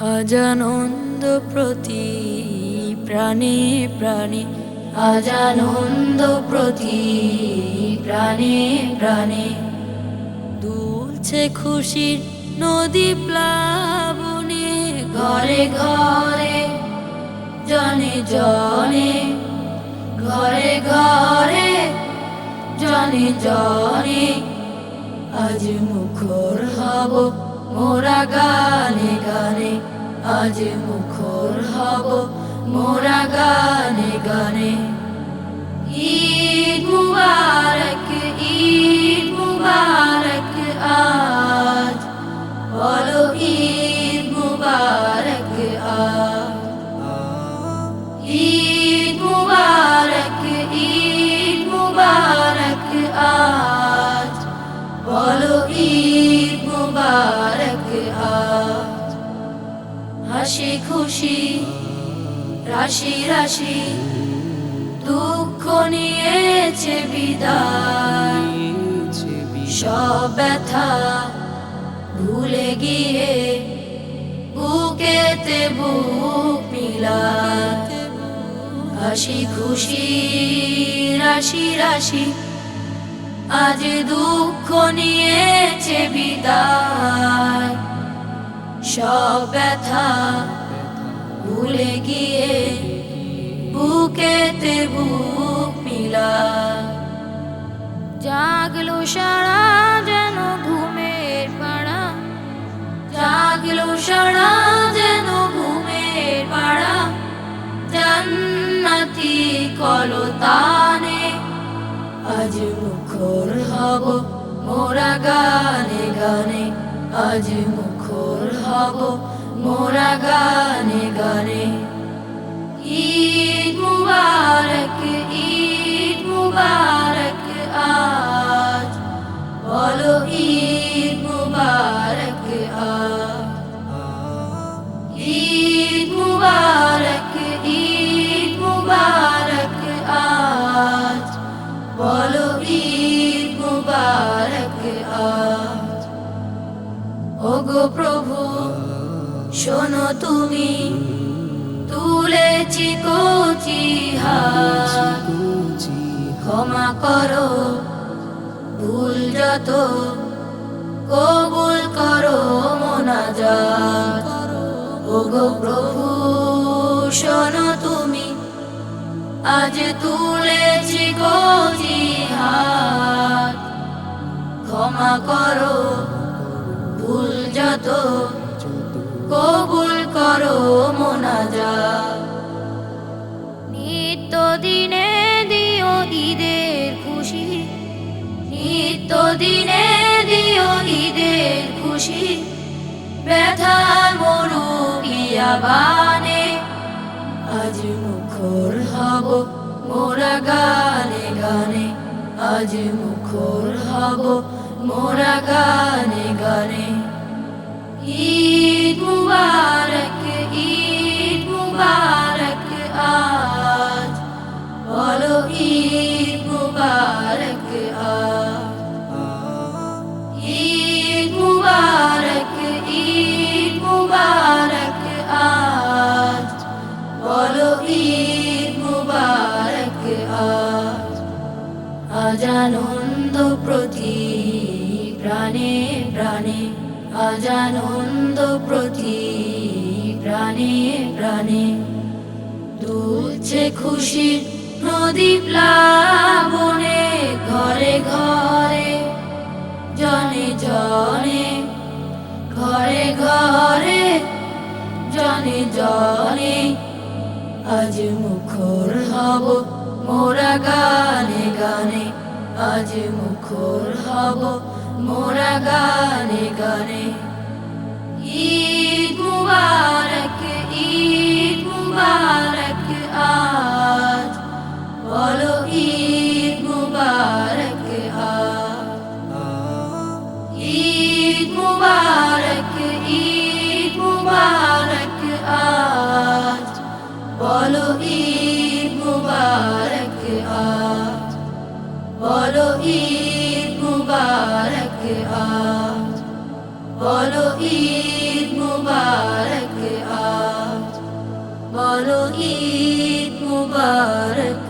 আজানন্দ প্রতি প্রাণে প্রাণে। আজানন্দ প্রতি প্রাণে প্রাণে। দুলছে খুশির নদী প্লাবনে, ঘরে ঘরে, জনে জনে। ঘরে ঘরে, জনে জনে। আজ মুখর হব মোরা গানে গানে আজ মুখর হব। মোরা গানে গানে ঈদ হাসি খুশি, রাশি রাশি, দুঃখ নিয়েছে বিদায়। সব ব্যথা ভুলে গিয়ে বুকেতে বুক মিলায়। হাসি খুশি, রাশি রাশি, আজ দুঃখ নিয়েছে সব ব্যথা ভুলে গিয়ে বুকেতে বুক মিলা জাগলো সারা যেন ঘুমের পাড়া। জাগলো সারা যেন ঘুমের পাড়া। জান্নাতি কলতানে আজ মুখর হব মোরা গানে গানে, আজ মুখর হব মোরা গানে গানে। ঈদ মুবারক ঈদ মুবারক আজ। বলো ঈদ মুবারক আজ। ঈদ মুবারক প্রভু, শোনো তুমি, তুলেছি কচি ক্ষমা করো, ভুল যত, কবুল করো মোনাজাত। ওগো প্রভু, শোনো তুমি, আজ তুলেছি কচি হাত। ক্ষমা করো যত কবুল করো, মোনাজাত। নিত্য দিনে দিও ঈদের খুশি। নিত্য দিনে দিও ঈদের খুশি। ব্যথা মরু বানে আজ মুখর হব মোরা গানে গানে। আজ মুখর হব মোরা গানে গানে। ঈদ মুবারক ঈদ মুবারক আজ। বলো ঈদ মুবারক আজ। ঈদ মুবারক ঈদ মুবারক আজ। বলো ঈদ মুবারক আজ। আজ আনন্দ প্রতি প্রাণে প্রাণে। আজ আনন্দ প্রতি প্রাণে প্রাণে দুলছে খুশির নদী প্লাবনে ঘরে ঘরে, জনে জনে, ঘরে ঘরে, জনে জনে। আজ মুখর হব মোরা গানে গানে। আজ মুখর হব মোরা গানে গানে। ঈদ মুবারক ঈদ মুবারক আজ। বলো ঈদ মুবারক আজ। ঈদ মুবারক ঈদ মুবারক আজ। বলো ঈদ বলো ঈদ মুবারক আজ। বলো ঈদ মুবারক আজ। বলো ঈদ মুবারক